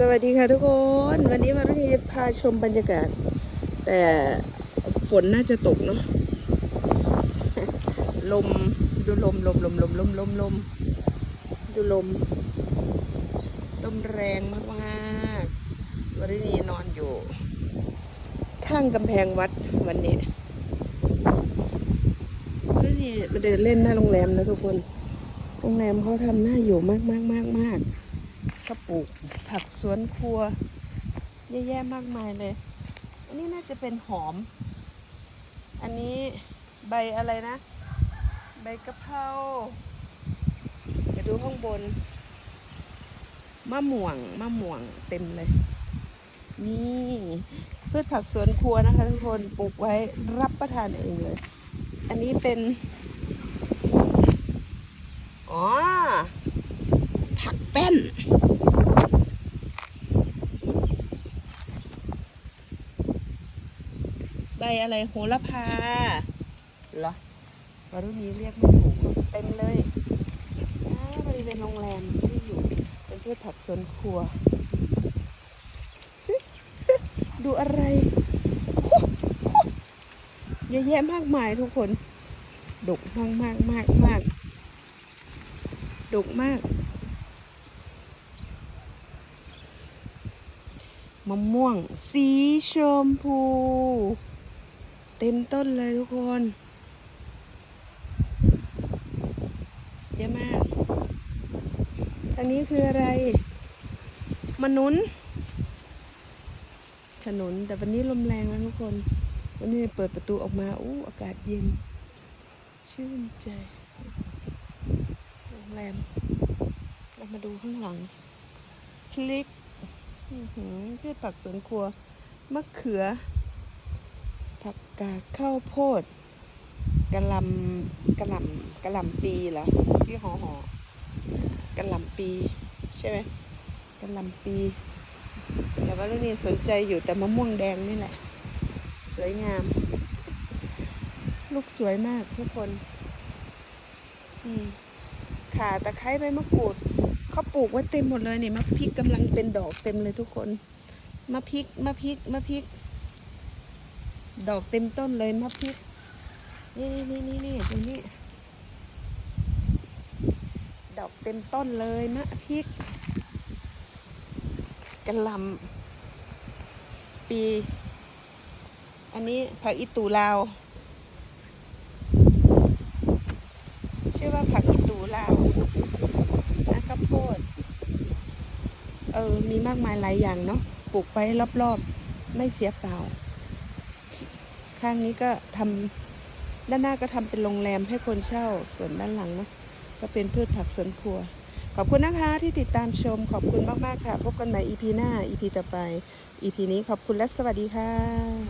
สวัสดีค่ะทุกคน วันนี้มารุณีพาชมบรรยากาศ แต่ฝนน่าจะตกเนาะลมดูลมลมลมลมลมลมลมดูลม ลมแรงมากๆวรินีนอนอยู่ ข้างกำแพงวัดวันนี้วรินีมาเดินเล่นหน้าโรงแรมนะทุกคน โรงแรมเขาทำหน้าอยู่มากมากมากมากก็ ปลูกผักสวนครัวเยอะแยะมากมายเลย อันนี้น่าจะเป็นหอม อันนี้ใบอะไรนะ ใบกะเพราเดี๋ยวดูข้างบน มะม่วง มะม่วงเต็มเลย นี่พืชผักสวนครัวนะคะทุกคน ปลูกไว้รับประทานเองเลย อันนี้เป็น อ๋อ ผักแป้น ใบอะไรโหระพาเหรอวารุณีเรียกไม่ถูกเต็มเลยอ่าบริเวณโรงแรมที่อยู่เป็นพืชผักสวนครัว ดูอะไร เยอะแยะมากมายทุกคนดกมากมากมากมากดกมากมะม่วง สีชมพู เต็มต้นเลยทุกคนเยอะมากทางนี้คืออะไรมะนุนขนุนแต่วันนี้ลมแรงแล้วทุกคน วันนี้เปิดประตูออกมา อู้ อากาศเย็น ชื่นใจ โรงแรม เรามาดูข้างหลัง พลิกพืชผักสวนครัว มะเขือ ผักกาดข้าวโพดกะหลำกะหล่ำกะหล่ำปีเหรอที่ห่อห่อกะหล่ำปีใช่ไหมกะหล่ำปีแต่ว่าเรื่องนี้สนใจอยู่แต่มะม่วงแดงนี่แหละ สวยงาม ลูกสวยมากทุกคนข่าตะไคร้ใบมะกรูดเขาปลูกไว้เต็มหมดเลยนี่มะพริกกำลังเป็นดอกเต็มเลยทุกคนมะพริกมะพริกมะพริก ดอกเต็มต้นเลยมะพริก นี่นี่นี่นี่ตรงนี้ ดอกเต็มต้นเลยมะพริกกระหลำปี อันนี้ผักอีตูลาวชื่อว่าผักอีตูลาวนะข้าวโพด เออ มีมากมายหลายอย่างเนาะ ปลูกไว้รอบๆ ไม่เสียเปล่า ข้างนี้ก็ทำด้านหน้าก็ทำเป็นโรงแรมให้คนเช่า ส่วนด้านหลังนะก็เป็นพืชผักสวนครัว ขอบคุณนะคะที่ติดตามชม ขอบคุณมาก ๆ ค่ะ พบกันใหม่ EP หน้า EP ต่อไป EP นี้ขอบคุณและสวัสดีค่ะ